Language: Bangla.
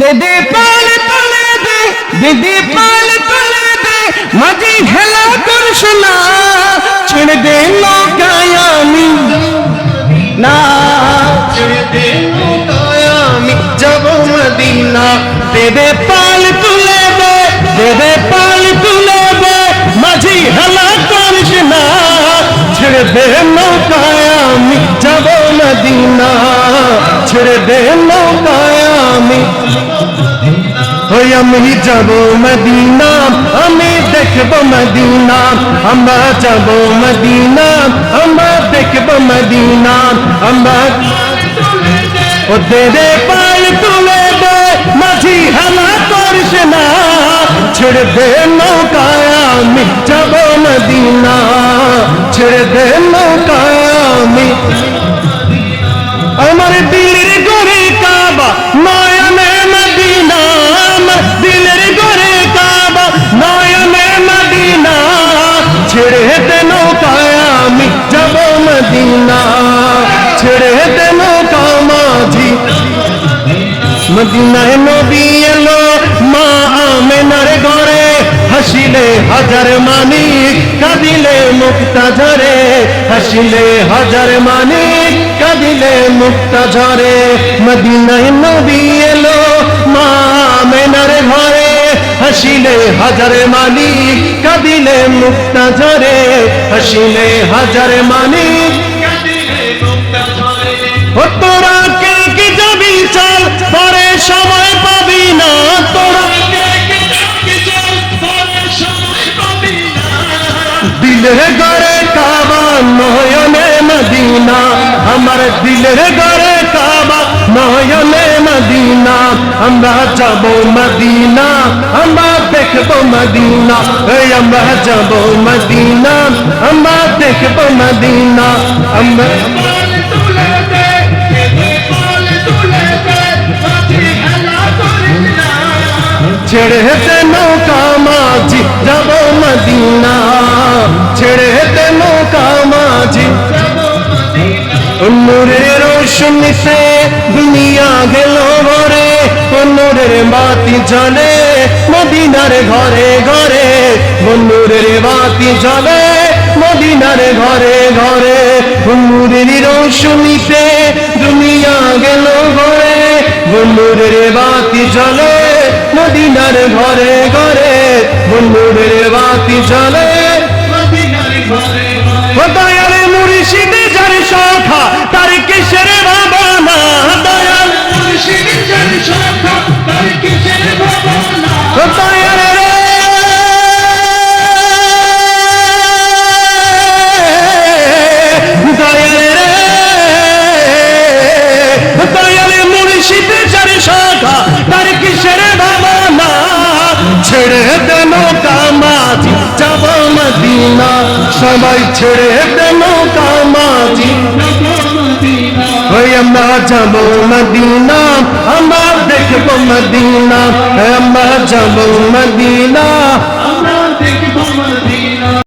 দেদে পাল তুলে দে, দেদে পাল তুলে দে, মাঝি হেলা করছ না ছেড়ে দে নৌকায় আমি। না, ছেড়ে দে নৌকায় আমি, যাব মদিনা। দেদে পাল তুলে দে, দেদে পাল তুলে দে, মাঝি হেলা করছ না ছেড়ে দে নৌকায় যাব মদিনা। ছেড়ে দে নৌকায় আমি ওই আমি যাব মদিনা আমি দেখব মদিনা আমরা যাব মদিনা আমরা দেখব মদিনা আমরা ও দে দে পাল তুলে দে মাঝি হালা করিস না ছেড়ে দে নৌকায় আমি যাব মদিনা ছেড়ে দে নৌকায় আমি আমার দিলের গড়ে কাবা। নয়নে মদিনা দিলের গড়ে কাবা। নয়নে মদিনা, ছেড়ে দে নৌকায় আমি যাব মদিনা। ছেড়ে দে নৌকা মাঝি। মদিনায় নবী এলো, মা আমেনার ঘরে। হাসিলে হাজার মানিক, কাঁদিলে মুক্তা ঝরে হাসিলে হাজার মানিক কাঁদিলে মুক্তা ঝরে, মদিনায় নবী এলো মা আমেনার ঘরে। হাসিলে হাজার মানিক কাঁদিলে মুক্তা ঝরে, হাসিলে হাজার ও তোরা কে কি যাবি চল, পরে সময় পাবি না। তোরা দিলের গড়ে কাবা নয়নে মদিনা। আমার দিলের গড়ে কাবা নয়নে মদিনা। আমরা যাব মদিনা, আমরা দেখব মদিনা। এই আমরা যাব মদিনা, আমরা দেখব মদিনা। আমরা ছেড়ে দে নৌকা মাঝি, যাব মদিনা। ছেড়ে দে নৌকা মাঝি নূরের রোশনীতে দুনিয়া গেল ঘরে নূরের বাতি জ্বলে, মদিনার ঘরে ঘরে নূরের বাতি জ্বলে, মদিনার ঘরে ঘরে নূরের রোশনীতে দুনিয়া গেল ঘরে নূরের বাতি জ্বলে, মদিনার ঘরে ঘরে ছেড়ে দেন কামাজি, যাব মদিনা। সবাই ছেড়ে দেন কামাজি। আমরা যাব মদিনা, আমরা দেখব মদিনা। আমরা যাব মদিনা।